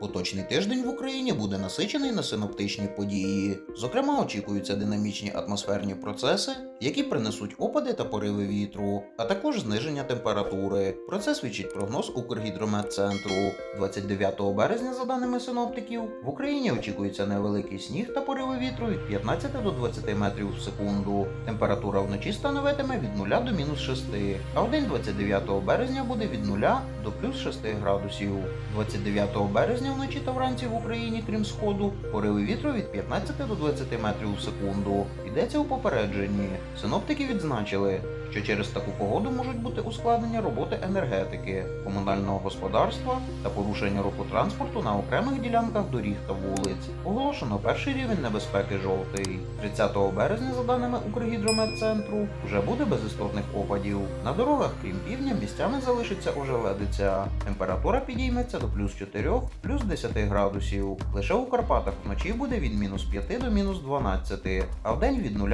Поточний тиждень в Україні буде насичений на синоптичні події. Зокрема, очікуються динамічні атмосферні процеси, які принесуть опади та пориви вітру, а також зниження температури. Про це свідчить прогноз Укргідрометцентру. 29 березня, за даними синоптиків, в Україні очікується невеликий сніг та пориви вітру від 15 до 20 метрів в секунду. Температура вночі становитиме від 0 до мінус 6, а в день 29 березня буде від 0 до плюс 6 градусів. 29 березня вночі та вранці в Україні, крім сходу, пориви вітру від 15 до 20 метрів у секунду. Йдеться у попередженні. Синоптики відзначили, що через таку погоду можуть бути ускладнення роботи енергетики, комунального господарства та порушення руху транспорту на окремих ділянках доріг та вулиць. Оголошено перший рівень небезпеки жовтий. 30 березня, за даними Укргідрометцентру, вже буде без істотних опадів. На дорогах, крім півдня, місцями залишиться ожеледиця. Температура підійметься до плюс 4, плюс 10 градусів. Лише у Карпатах вночі буде від мінус 5 до мінус 12, а вдень від 0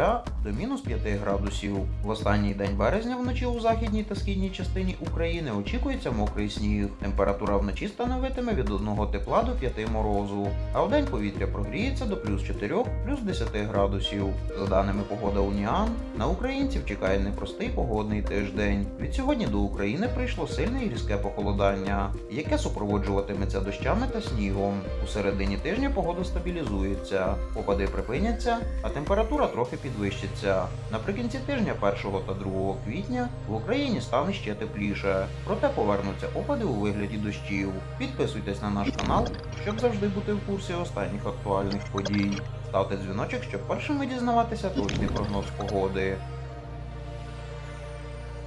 до мінус 5 градусів. В останній день березня вночі у західній та східній частині України очікується мокрий сніг. Температура вночі становитиме від 1 тепла до 5 морозу, а вдень повітря прогріється до плюс 4, плюс 10 градусів. За даними погода Уніан, на українців чекає непростий погодний тиждень. Від сьогодні до України прийшло сильне і різке похолодання, яке супроводжуватиметься дощами та снігом. У середині тижня погода стабілізується, опади припиняться, а температура трохи підвищиться. Наприкінці тижня 1 та 2 квітня в Україні стане ще тепліше, проте повернуться опади у вигляді дощів. Підписуйтесь на наш канал, щоб завжди бути в курсі останніх актуальних подій. Ставте дзвіночок, щоб першими дізнаватися точний прогноз погоди.